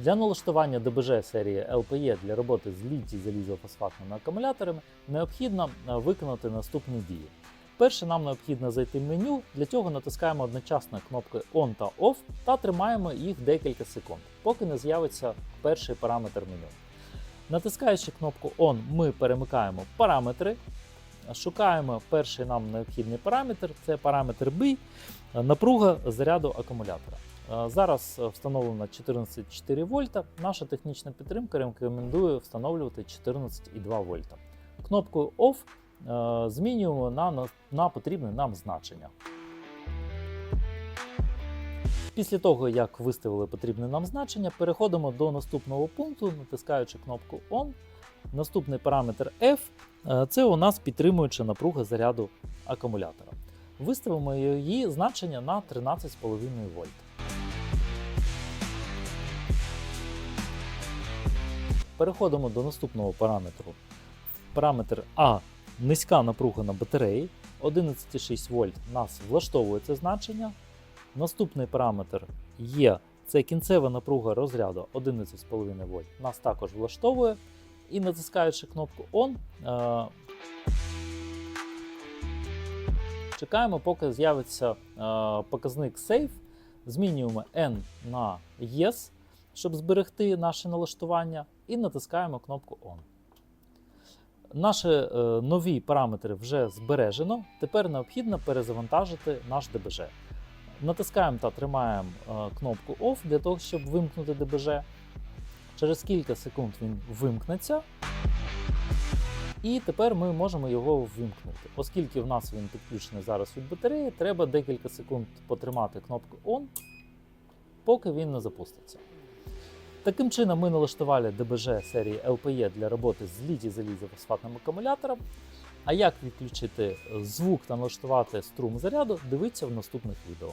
Для налаштування ДБЖ серії LPE для роботи з літій залізофосфатними акумуляторами необхідно е, виконати наступні дії. Перше, нам необхідно зайти в меню. Для цього натискаємо одночасно кнопки On та Off та тримаємо їх декілька секунд, поки не з'явиться перший параметр меню. Натискаючи кнопку On, ми перемикаємо параметри, шукаємо перший нам необхідний параметр, це параметр B, напруга заряду акумулятора. Е, Зараз е, встановлено 14,4 вольта. Наша технічна підтримка рекомендує встановлювати 14,2 вольта. Кнопкою Off е, змінюємо на, на, потрібне нам значення. Після того, як виставили потрібне нам значення, переходимо до наступного пункту, натискаючи кнопку On. Наступний параметр F це у нас підтримуюча напруга заряду акумулятора. Виставимо її значення на 13,5 вольт. Переходимо до наступного параметру. Параметр А низька напруга на батареї. 11,6 вольт нас влаштовує це значення. Наступний параметр є це кінцева напруга розряду 11,5 вольт. Нас також влаштовує. І натискаючи кнопку On, е, чекаємо, поки з'явиться е, показник Save. Змінюємо N на Yes, щоб зберегти наше налаштування, і натискаємо кнопку On. Наші е, нові параметри вже збережено. Тепер необхідно перезавантажити наш ДБЖ. Натискаємо та тримаємо е, кнопку Off для того, щоб вимкнути ДБЖ. Через кілька секунд він вимкнеться. І тепер ми можемо його ввімкнути. Оскільки в нас він підключений зараз від батареї, треба декілька секунд потримати кнопку On, поки він не запуститься. Таким чином, ми налаштували ДБЖ серії LPE для роботи з літій залізофосфатним акумулятором. А як відключити звук та налаштувати струм заряду, дивіться в наступних відео.